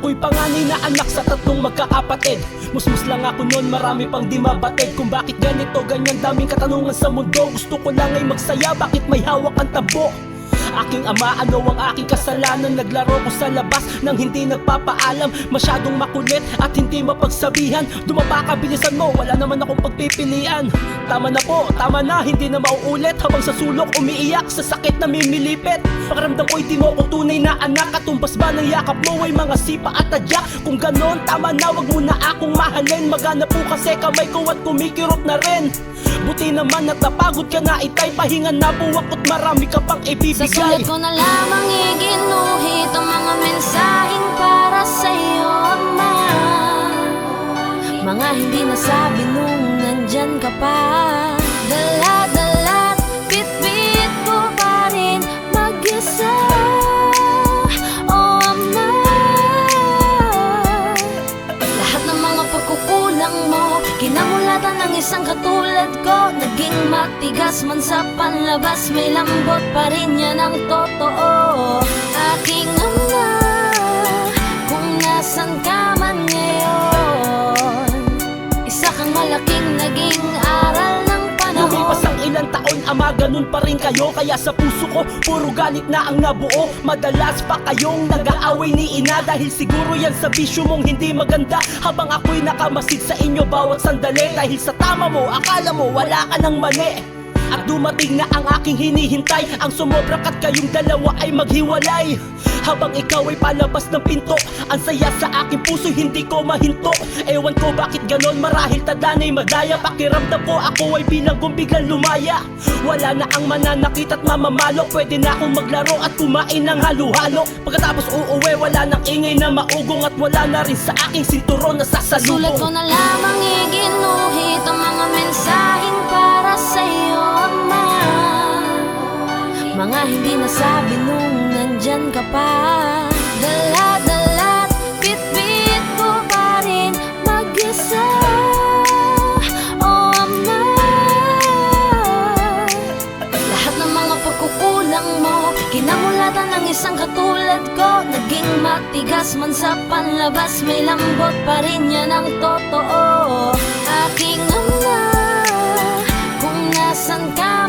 tunay na anak sa tatlong magkakapatid Musmus lang ako noon, marami pang di mabatid. Kung bakit ganito, ganyan daming katanungan sa mundo. Gusto ko lang ay magsaya, bakit may hawak ang tabo? Aking ama, ano ang aking kasalanan? Naglaro ko sa labas nang hindi nagpapaalam. Masyadong makulit at hindi mapagsabihan. Dumapa ka, bilisan mo, wala naman akong pagpipilian. Tama na po, tama na, hindi na mauulit. Habang sa sulok umiiyak, sa sakit na mimilipit. Pakiramdam ko'y di mo ko tunay na anak. Katumbas ba ng yakap mo ay mga sipa at tadyak Kung ganon, tama na, wag mo na akong mahalin. Magana po kasi kamay ko at kumikirot na rin Buti naman at napagod ka na itay Pahinga na buwak at marami ka pang Sa ibibigay. sulat ko na lamang iginuhit ang mga mensaheng para sa iyo, Ama. Mga hindi nasabi nung nandyan ka pa. Dala-dala't isang katulad ko. Naging matigas man sa panlabas May lambot pa rin yan ang totoo ilang taon, ama ganun pa rin kayo. Kaya sa puso ko, puro galit na ang nabuo. Madalas pa kayong nag-aaway ni ina Dahil siguro yan sa bisyo mong hindi maganda. Habang ako'y nakamasid sa inyo bawat sandali. Dahil sa tama mo, akala mo wala ka ng mali. At dumating na ang aking hinihintay. Ang sumobra kat kayong dalawa ay maghiwalay Habang ikaw ay palabas ng pinto Ang saya sa aking puso hindi ko mahinto. Ewan ko bakit ganon marahil tadanay madaya. Pakiramdam ko ako ay bilanggong biglang lumaya. Wala na ang mananakit at mamamalo. Pwede na akong maglaro at kumain ng halo-halo. Pagkatapos uuwi wala nang ingay na maugong At wala na rin sa aking sinturon na Sa sulat ko sasalubong na lamang iginuhit ang mga mensaheng para sa iyo, Ama. Mga hindi nasabi nung nandyan ka pa. Dala-dala't bit-bit ko pa rin mag-isa. Oh, Ama Lahat ng mga pagkukulang mo Kinamulatan ng isang katulad ko. Naging matigas man sa panlabas May lambot pa rin yan ang totoo. Aking ama Kung nasan ka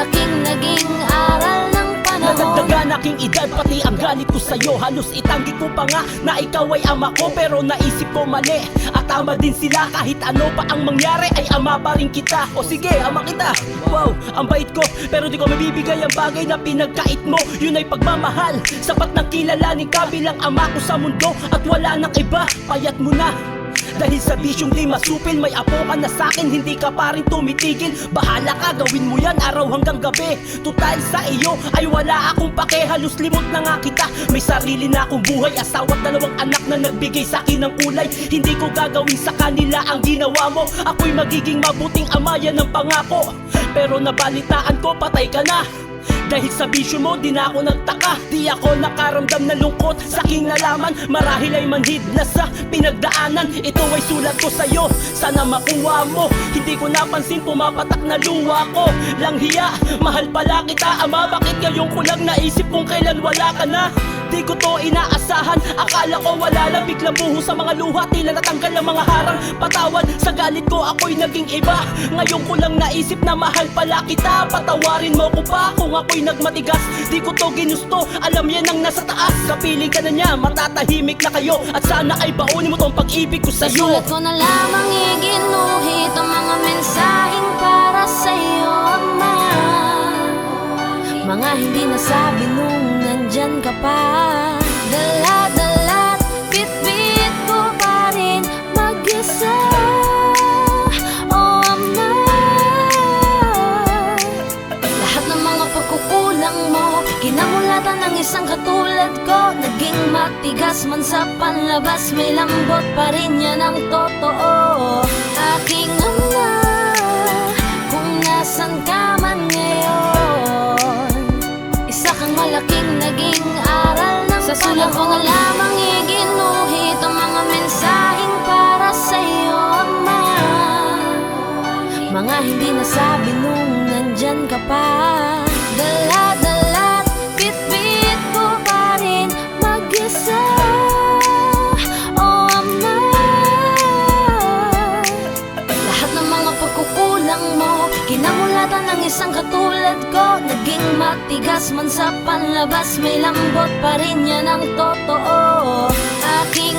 malaking naging aral ng panahon. Nadagdagan aking edad pati ang galit ko sa'yo. Halos itanggi ko pa nga na ikaw ay ama ko Pero naisip ko mali. At tama din sila kahit ano pa ang mangyari Ay ama pa rin kita. O sige, ama kita. Wow, ang bait ko Pero di ko mabibigay ang bagay na pinagkait mo. Yun ay pagmamahal. Sapat ng kilalanin ka bilang ama ko sa mundo At wala nang iba, payat mo na dahil sa bisyong di masupil May apo ka na sakin Hindi ka pa rin tumitigil. Bahala ka Gawin mo yan araw hanggang gabi. Tutal sa iyo Ay wala akong pake Halos limot na nga kita. May sarili na akong buhay Asawa at dalawang anak na nagbigay sa akin ng kulay. Hindi ko gagawin sa kanila ang ginawa mo. Ako'y magiging mabuting ama Yan ang pangako. Pero nabalitaan ko patay ka na dahil sa bisyo mo, di na ako nagtaka. Di ako nakaramdam na lungkot. Sa aking nalaman Marahil ay manhid na sa pinagdaanan. Ito ay sulat ko sa'yo, sana makuha mo. Hindi ko napansin pumapatak na luha ko. Langhiya, mahal pala kita Ama, bakit ngayong ko lang naisip kung kailan wala ka na Di ko to inaasahan. Akala ko wala lang Biglang buho sa mga luha. Tila natanggal ang mga harang. Patawad sa galit ko Ako'y naging iba. Ngayon ko lang naisip na mahal pala kita. Patawarin mo ko pa Kung ako'y nagmatigas? Di ko to ginusto. Alam yan ang nasa taas. Kapiling ka na niya Matatahimik na kayo. At sana ay baunin mo tong pag-ibig ko Sa sa'yo. Sulat ko na lamang iginuhit ang mga mensaheng para sa iyo, Ama. Mga hindi nasabi nung nandyan ka pa. Dala-dala't bit-bit ko pa rin mag-isa. Oh, Ama Lahat ng mga pagkukulang mo Kinamulatan ng isang katulad ko. Naging matigas man sa panlabas May lambot pa rin yan ang totoo. Aking ama malaking naging aral ng Sa sulat ko na lamang iginuhit Ang mga mensaheng para sa iyo, Ama Mga hindi nasabi nung nandyan ka pa Kinamulatan ng isang katulad ko. Naging matigas man sa panlabas May lambot pa rin yan ang totoo. Aking